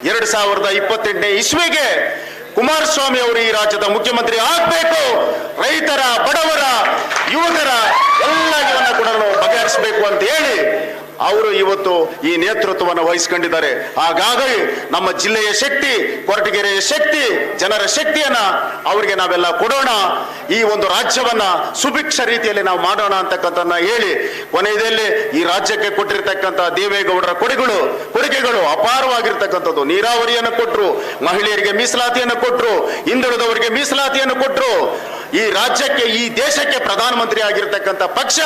ಎರಡ್ ಸಾವಿರದ ಇಪ್ಪತ್ತೆಂಟನೇ ಇಸ್ವಿಗೆ ಕುಮಾರಸ್ವಾಮಿ ಅವರು ಈ ರಾಜ್ಯದ ಮುಖ್ಯಮಂತ್ರಿ ಆಗ್ಬೇಕು. ರೈತರ, ಬಡವರ, ಯುವಕರ ಎಲ್ಲ ಕೂಡ ಬಗೆಹರಿಸಬೇಕು ಅಂತ ಹೇಳಿ ಅವರು ಇವತ್ತು ಈ ನೇತೃತ್ವವನ್ನು ವಹಿಸ್ಕೊಂಡಿದ್ದಾರೆ. ಹಾಗಾಗಿ ನಮ್ಮ ಜಿಲ್ಲೆಯ ಶಕ್ತಿ, ಕೊರಟಗೆರೆಯ ಶಕ್ತಿ, ಜನರ ಶಕ್ತಿಯನ್ನ ಅವರಿಗೆ ನಾವೆಲ್ಲ ಕೊಡೋಣ. ಈ ಒಂದು ರಾಜ್ಯವನ್ನ ಸುಭಿಕ್ಷ ರೀತಿಯಲ್ಲಿ ನಾವು ಮಾಡೋಣ ಅಂತಕ್ಕಂಥದ್ದನ್ನ ಹೇಳಿ ಕೊನೆಯಲ್ಲಿ ಈ ರಾಜ್ಯಕ್ಕೆ ಕೊಟ್ಟಿರ್ತಕ್ಕಂಥ ದೇವೇಗೌಡರ ಕೊಡುಗೆಗಳು ಕೊಡುಗೆಗಳು ಅಪಾರವಾಗಿರ್ತಕ್ಕಂಥದ್ದು. ನೀರಾವರಿಯನ್ನು ಕೊಟ್ಟರು ಮಹಿಳೆಯರಿಗೆ ಮೀಸಲಾತಿಯನ್ನು ಕೊಟ್ಟರು ಹಿಂದುಳಿದವರಿಗೆ ಮೀಸಲಾತಿಯನ್ನು ಕೊಟ್ಟರು ಈ ರಾಜ್ಯಕ್ಕೆ, ಈ ದೇಶಕ್ಕೆ ಪ್ರಧಾನಮಂತ್ರಿ ಆಗಿರ್ತಕ್ಕಂಥ ಪಕ್ಷ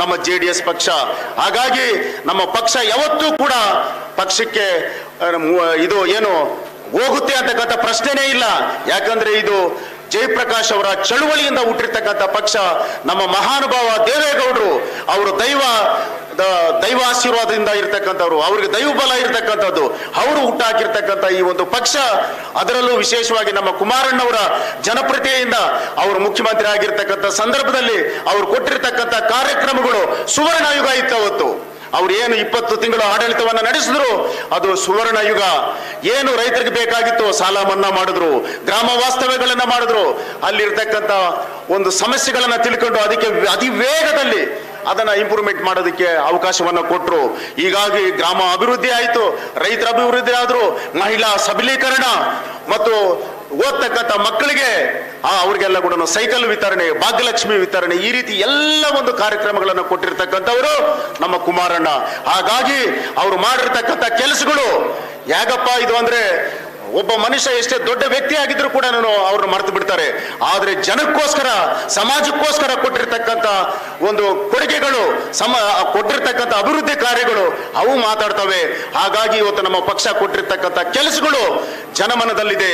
ನಮ್ಮ ಜೆ ಡಿ ಎಸ್ ಪಕ್ಷ. ಹಾಗಾಗಿ ನಮ್ಮ ಪಕ್ಷ ಯಾವತ್ತೂ ಕೂಡ ಪಕ್ಷಕ್ಕೆ ಇದು ಏನು ಹೋಗುತ್ತೆ ಅಂತಕ್ಕಂಥ ಪ್ರಶ್ನೆನೇ ಇಲ್ಲ. ಯಾಕಂದ್ರೆ ಇದು ಜಯಪ್ರಕಾಶ್ ಅವರ ಚಳುವಳಿಯಿಂದ ಹುಟ್ಟಿರ್ತಕ್ಕಂಥ ಪಕ್ಷ, ನಮ್ಮ ಮಹಾನುಭಾವ ದೇವೇಗೌಡರು, ಅವರು ದೈವ ದೈವ ಆಶೀರ್ವಾದದಿಂದ ಇರ್ತಕ್ಕಂಥವ್ರು, ಅವ್ರಿಗೆ ದೈವ ಬಲ ಇರ್ತಕ್ಕಂಥದ್ದು, ಅವರು ಹುಟ್ಟಾಕಿರ್ತಕ್ಕಂಥ ಈ ಒಂದು ಪಕ್ಷ, ಅದರಲ್ಲೂ ವಿಶೇಷವಾಗಿ ನಮ್ಮ ಕುಮಾರಣ್ಣವರ ಜನಪ್ರತಿಯಿಂದ ಅವರು ಮುಖ್ಯಮಂತ್ರಿ ಆಗಿರ್ತಕ್ಕಂಥ ಸಂದರ್ಭದಲ್ಲಿ ಅವರು ಕೊಟ್ಟಿರ್ತಕ್ಕಂಥ ಕಾರ್ಯಕ್ರಮಗಳು ಸುವರ್ಣ ಯುಗ ಇತ್ತು ಅವತ್ತು. ಅವ್ರು ಏನು ಇಪ್ಪತ್ತು ತಿಂಗಳು ಆಡಳಿತವನ್ನ ನಡೆಸಿದ್ರು, ಅದು ಸುವರ್ಣ ಯುಗ ಏನು ರೈತರಿಗೆ ಬೇಕಾಗಿತ್ತು, ಸಾಲ ಮನ್ನಾ ಮಾಡಿದ್ರು, ಗ್ರಾಮ ವಾಸ್ತವ್ಯಗಳನ್ನು ಮಾಡಿದ್ರು. ಅಲ್ಲಿರ್ತಕ್ಕಂಥ ಒಂದು ಸಮಸ್ಯೆಗಳನ್ನ ತಿಳ್ಕೊಂಡು ಅದಕ್ಕೆ ಅತಿ ವೇಗದಲ್ಲಿ ಅದನ್ನ ಇಂಪ್ರೂವ್ಮೆಂಟ್ ಮಾಡೋದಕ್ಕೆ ಅವಕಾಶವನ್ನ ಕೊಟ್ಟರು ಹೀಗಾಗಿ ಗ್ರಾಮ ಅಭಿವೃದ್ಧಿ ಆಯಿತು. ರೈತರ ಅಭಿವೃದ್ಧಿ ಆದ್ರು, ಮಹಿಳಾ ಸಬಲೀಕರಣ ಮತ್ತು ಓದ್ತಕ್ಕಂಥ ಮಕ್ಕಳಿಗೆ ಆ ಅವ್ರಿಗೆಲ್ಲ ಕೂಡ ಸೈಕಲ್ ವಿತರಣೆ, ಭಾಗ್ಯಲಕ್ಷ್ಮಿ ವಿತರಣೆ, ಈ ರೀತಿ ಎಲ್ಲ ಒಂದು ಕಾರ್ಯಕ್ರಮಗಳನ್ನು ಕೊಟ್ಟಿರ್ತಕ್ಕಂಥವರು ನಮ್ಮ ಕುಮಾರಣ್ಣ. ಹಾಗಾಗಿ ಅವರು ಮಾಡಿರ್ತಕ್ಕಂಥ ಕೆಲಸಗಳು, ಯಾಕಪ್ಪ ಇದು ಅಂದ್ರೆ ಒಬ್ಬ ಮನುಷ್ಯ ಎಷ್ಟೇ ದೊಡ್ಡ ವ್ಯಕ್ತಿ ಆಗಿದ್ರು ಕೂಡ ಅವ್ರನ್ನ ಮರೆತು ಬಿಡ್ತಾರೆ. ಆದ್ರೆ ಜನಕ್ಕೋಸ್ಕರ, ಸಮಾಜಕ್ಕೋಸ್ಕರ ಕೊಟ್ಟಿರ್ತಕ್ಕಂಥ ಒಂದು ಕೊಡುಗೆಗಳು, ಸಮ, ಕೊಟ್ಟಿರ್ತಕ್ಕಂಥ ಅಭಿವೃದ್ಧಿ ಕಾರ್ಯಗಳು ಅವು ಮಾತಾಡ್ತವೆ. ಹಾಗಾಗಿ ಇವತ್ತು ನಮ್ಮ ಪಕ್ಷ ಕೊಟ್ಟಿರ್ತಕ್ಕಂಥ ಕೆಲಸಗಳು ಜನಮನದಲ್ಲಿದೆ.